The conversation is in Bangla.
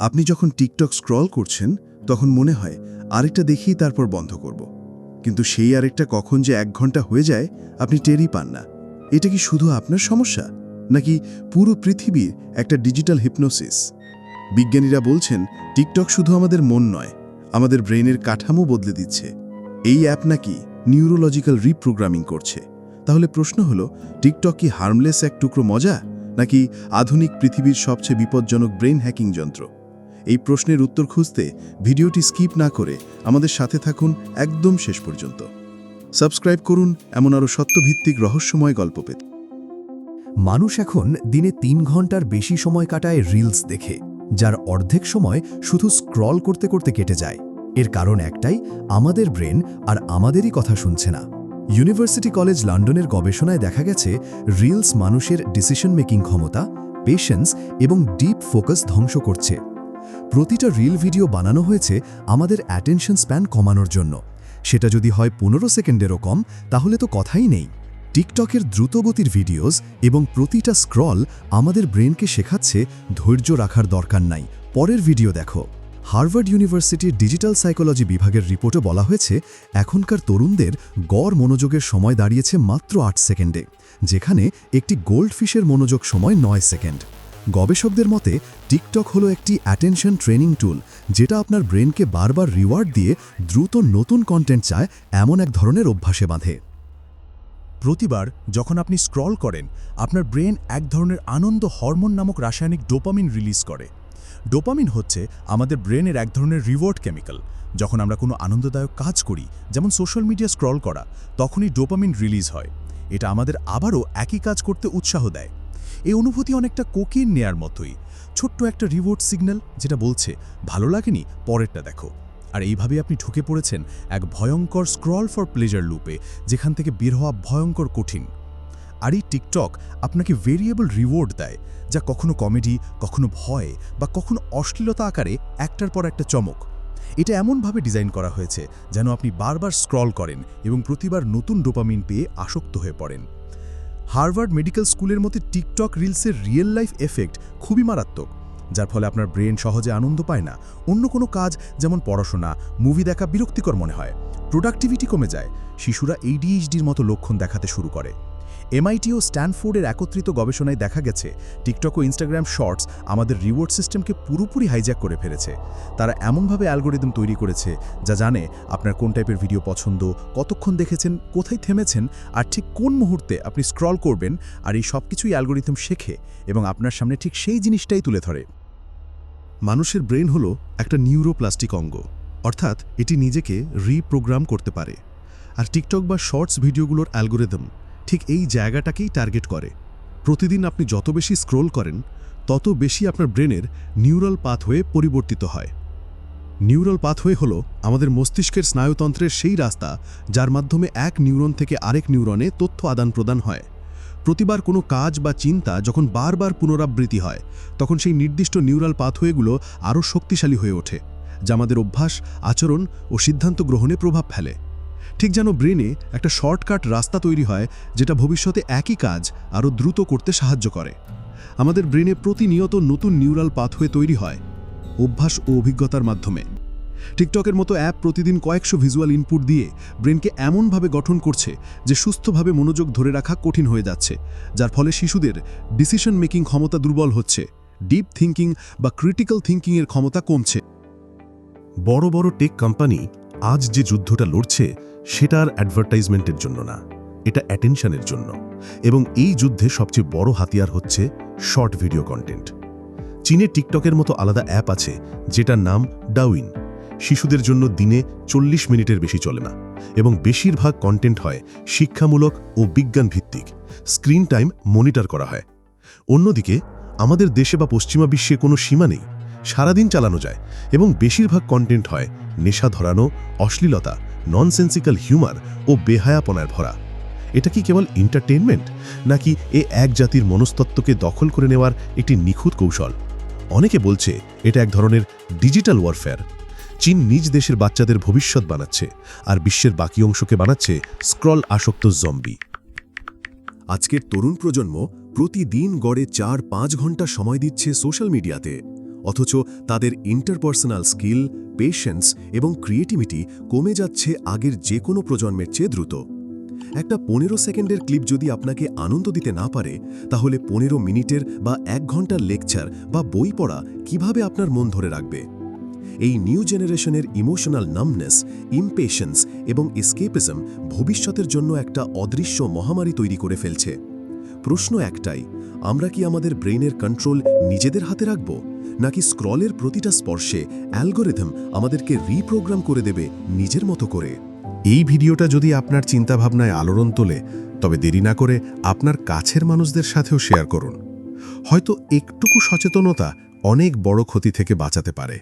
আপনি যখন টিকটক স্ক্রল করছেন, তখন মনে হয় আরেকটা দেখেই তারপর বন্ধ করব। কিন্তু সেই আরেকটা কখন যে এক ঘণ্টা হয়ে যায়, আপনি টেরই পান না। এটা কি শুধু আপনার সমস্যা? নাকি পুরো পৃথিবীর একটা ডিজিটাল হিপনোসিস? বিজ্ঞানীরা বলছেন, টিকটক শুধু আমাদের মন নয়, আমাদের ব্রেনের কাঠামো বদলে দিচ্ছে। এই অ্যাপ নাকি নিউরোলজিক্যাল রিপ্রোগ্রামিং করছে। তাহলে প্রশ্ন হলো, টিকটক কি হার্মলেস এক টুকরো মজা? নাকি আধুনিক পৃথিবীর সবচেয়ে বিপজ্জনক ব্রেন হ্যাকিং যন্ত্র? এই প্রশ্নের উত্তর খুঁজতে ভিডিওটি স্কিপ না করে আমাদের সাথে থাকুন একদম শেষ পর্যন্ত। সাবস্ক্রাইব করুন এমন আরও সত্যভিত্তিক রহস্যময় গল্প পেতে। মানুষ এখন দিনে তিন ঘণ্টার বেশি সময় কাটায় রিলস দেখে, যার অর্ধেক সময় শুধু স্ক্রল করতে করতে কেটে যায়। এর কারণ একটাই, আমাদের ব্রেন আর আমাদেরই কথা শুনছে না। ইউনিভার্সিটি কলেজ লন্ডনের গবেষণায় দেখা গেছে, রিলস মানুষের ডিসিশন মেকিং ক্ষমতা পেশেন্স এবং ডিপ ফোকাস ধ্বংস করছে। প্রতিটা রিল ভিডিও বানানো হয়েছে আমাদের অ্যাটেনশন স্প্যান কমানোর জন্য। সেটা যদি হয় পনেরো সেকেন্ডেরও কম, তাহলে তো কথাই নেই। টিকটকের দ্রুতগতির ভিডিওস এবং প্রতিটা স্ক্রল আমাদের ব্রেনকে শেখাচ্ছে ধৈর্য রাখার দরকার নাই। পরের ভিডিও দেখো। হার্ভার্ড ইউনিভার্সিটির ডিজিটাল সাইকোলজি বিভাগের রিপোর্টে বলা হয়েছে, এখনকার তরুণদের গড় মনোযোগের সময় দাঁড়িয়েছে মাত্র আট সেকেন্ডে, যেখানে একটি গোল্ডফিশের মনোযোগ সময় নয় সেকেন্ড। গবেষকদের মতে, টিকটক হলো একটি অ্যাটেনশন ট্রেনিং টুল যেটা আপনার ব্রেনকে বারবার রিওয়ার্ড দিয়ে দ্রুত নতুন কন্টেন্ট চায় এমন এক ধরনের অভ্যাসে বাঁধে। প্রতিবার যখন আপনি স্ক্রল করেন, আপনার ব্রেন এক ধরনের আনন্দ হরমোন নামক রাসায়নিক ডোপামিন রিলিজ করে। ডোপামিন হচ্ছে আমাদের ব্রেনের এক ধরনের রিওয়ার্ড কেমিক্যাল যখন আমরা কোনো আনন্দদায়ক কাজ করি, যেমন সোশ্যাল মিডিয়া স্ক্রল করা, তখনই ডোপামিন রিলিজ হয়। এটা আমাদের আবারও একই কাজ করতে উৎসাহ দেয়। এই অনুভূতি অনেকটা কোকিন নেয়ার মতোই। ছোট্ট একটা রিওয়ার্ড সিগন্যাল যেটা বলছে, ভালো লাগেনি, পরেরটা দেখো। আর এইভাবে আপনি ঢুকে পড়েছেন এক ভয়ঙ্কর স্ক্রল ফর প্লেজার লুপে যেখান থেকে বের হওয়া ভয়ঙ্কর কঠিন। আর এই টিকটক আপনাকে ভেরিয়েবল রিওয়ার্ড দেয়, যা কখনো কমেডি কখনো ভয় বা কখনো অশ্লীলতা আকারে একটার পর একটা চমক। এটা এমনভাবে ডিজাইন করা হয়েছে যেন আপনি বারবার স্ক্রল করেন এবং প্রতিবার নতুন ডোপামিন পেয়ে আসক্ত হয়ে পড়েন। হার্ভার্ড মেডিকেল স্কুলের মতে টিকটক রিলসের রিয়েল লাইফ এফেক্ট খুবই মারাত্মক, যার ফলে আপনার ব্রেন সহজে আনন্দ পায় না। অন্য কোনো কাজ, যেমন পড়াশোনা, মুভি দেখা বিরক্তিকর মনে হয়। প্রোডাক্টিভিটি কমে যায়। শিশুরা এইডিএইচডির মতো লক্ষণ দেখাতে শুরু করে। এমআইটি ও স্ট্যানফোর্ডের একত্রিত গবেষণায় দেখা গেছে, টিকটক ও ইনস্টাগ্রাম শর্টস আমাদের রিওয়ার্ড সিস্টেমকে পুরোপুরি হাইজ্যাক করে ফেলেছে। তারা এমনভাবে অ্যালগোরিদম তৈরি করেছে যা জানে আপনার কোন টাইপের ভিডিও পছন্দ, কতক্ষণ দেখেছেন, কোথায় থেমেছেন, আর ঠিক কোন মুহূর্তে আপনি স্ক্রল করবেন, আর এই সব কিছুই অ্যালগোরিদম শেখে এবং আপনার সামনে ঠিক সেই জিনিসটাই তুলে ধরে। মানুষের ব্রেন হলো একটা নিউরোপ্লাস্টিক অঙ্গ, অর্থাৎ এটি নিজেকে রিপ্রোগ্রাম করতে পারে। আর টিকটক বা শর্টস ভিডিওগুলোর অ্যালগোরিদম ঠিক এই জায়গাটাকেই টার্গেট করে। প্রতিদিন আপনি যত বেশি স্ক্রোল করেন, তত বেশি আপনার ব্রেনের নিউরাল পাথ হয়ে পরিবর্তিত হয়। নিউরাল পাথওয়ে হল আমাদের মস্তিষ্কের স্নায়ুতন্ত্রের সেই রাস্তা যার মাধ্যমে এক নিউরন থেকে আরেক নিউরনে তথ্য আদান প্রদান হয়। প্রতিবার কোনো কাজ বা চিন্তা যখন বারবার পুনরাবৃত্তি হয়, তখন সেই নির্দিষ্ট নিউরাল পাথওয়েগুলো আরও শক্তিশালী হয়ে ওঠে, যা আমাদের অভ্যাস, আচরণ ও সিদ্ধান্ত গ্রহণে প্রভাব ফেলে। ঠিক যেন ব্রেনে একটা শর্টকাট রাস্তা তৈরি হয় যেটা ভবিষ্যতে একই কাজ আরও দ্রুত করতে সাহায্য করে। আমাদের ব্রেনে প্রতিনিয়ত নতুন নিউরাল পাথওয়ে তৈরি হয়, অভ্যাস ও অভিজ্ঞতার মাধ্যমে। টিকটকের মতো অ্যাপ প্রতিদিন কয়েকশো ভিজুয়াল ইনপুট দিয়ে ব্রেনকে এমনভাবে গঠন করছে যে সুস্থভাবে মনোযোগ ধরে রাখা কঠিন হয়ে যাচ্ছে, যার ফলে শিশুদের ডিসিশন মেকিং ক্ষমতা দুর্বল হচ্ছে ডিপ থিঙ্কিং বা ক্রিটিক্যাল থিঙ্কিংয়ের ক্ষমতা কমছে। বড় বড় টেক কোম্পানি আজ যে যুদ্ধটা লড়ছে সেটা আর অ্যাডভার্টাইজমেন্টের জন্য না, এটা অ্যাটেনশনের জন্য। এবং এই যুদ্ধে সবচেয়ে বড় হাতিয়ার হচ্ছে শর্ট ভিডিও কন্টেন্ট চীনে টিকটকের মতো আলাদা অ্যাপ আছে, যেটার নাম ডাউইন শিশুদের জন্য দিনে চল্লিশ মিনিটের বেশি চলে না, এবং বেশিরভাগ কন্টেন্ট হয় শিক্ষামূলক ও বিজ্ঞান ভিত্তিক স্ক্রিন টাইম মনিটর করা হয়। অন্যদিকে, আমাদের দেশে বা পশ্চিমা বিশ্বে কোনো সীমা নেই, সারাদিন চালানো যায়, এবং বেশিরভাগ কন্টেন্ট হয় নেশা ধরানো, অশ্লীলতা ননসেন্সিক্যাল হিউমার ও বেহায়াপনায় ভরা। এটা কি কেবল এন্টারটেনমেন্ট নাকি এ এক জাতির মনস্তত্ত্বকে দখল করে নেওয়ার একটি নিখুঁত কৌশল? অনেকে বলছে এটা এক ধরনের ডিজিটাল ওয়ারফেয়ার চীন নিজ দেশের বাচ্চাদের ভবিষ্যৎ বানাচ্ছে, আর বিশ্বের বাকি অংশকে বানাচ্ছে স্ক্রল আসক্ত জম্বি আজকের তরুণ প্রজন্ম প্রতিদিন গড়ে চার পাঁচ ঘণ্টা সময় দিচ্ছে সোশ্যাল মিডিয়াতে অথচ তাদের ইন্টারপার্সোনাল স্কিল পেশেন্স এবং ক্রিয়েটিভিটি কমে যাচ্ছে আগের যে কোনো প্রজন্মের চেয়ে দ্রুত। একটা পনেরো সেকেন্ডের ক্লিপ যদি আপনাকে আনন্দ দিতে না পারে, তাহলে পনেরো মিনিটের বা এক ঘণ্টার লেকচার বা বই পড়া কীভাবে আপনার মন ধরে রাখবে? এই নিউ জেনারেশনের ইমোশনাল নামনেস ইমপেশেন্স এবং এসকেপিজম ভবিষ্যতের জন্য একটা অদৃশ্য মহামারী তৈরি করে ফেলছে। প্রশ্ন একটাই, আমরা কি আমাদের ব্রেইনের কন্ট্রোল নিজেদের হাতে রাখব? নাকি স্ক্রলের প্রতিটা স্পর্শে অ্যালগোরিথম আমাদেরকে রিপ্রোগ্রাম করে দেবে নিজের মতো করে? এই ভিডিওটা যদি আপনার চিন্তাভাবনায় আলোড়ন তোলে, তবে দেরি না করে আপনার কাছের মানুষদের সাথেও শেয়ার করুন। হয়তো একটুকু সচেতনতা অনেক বড় ক্ষতি থেকে বাঁচাতে পারে।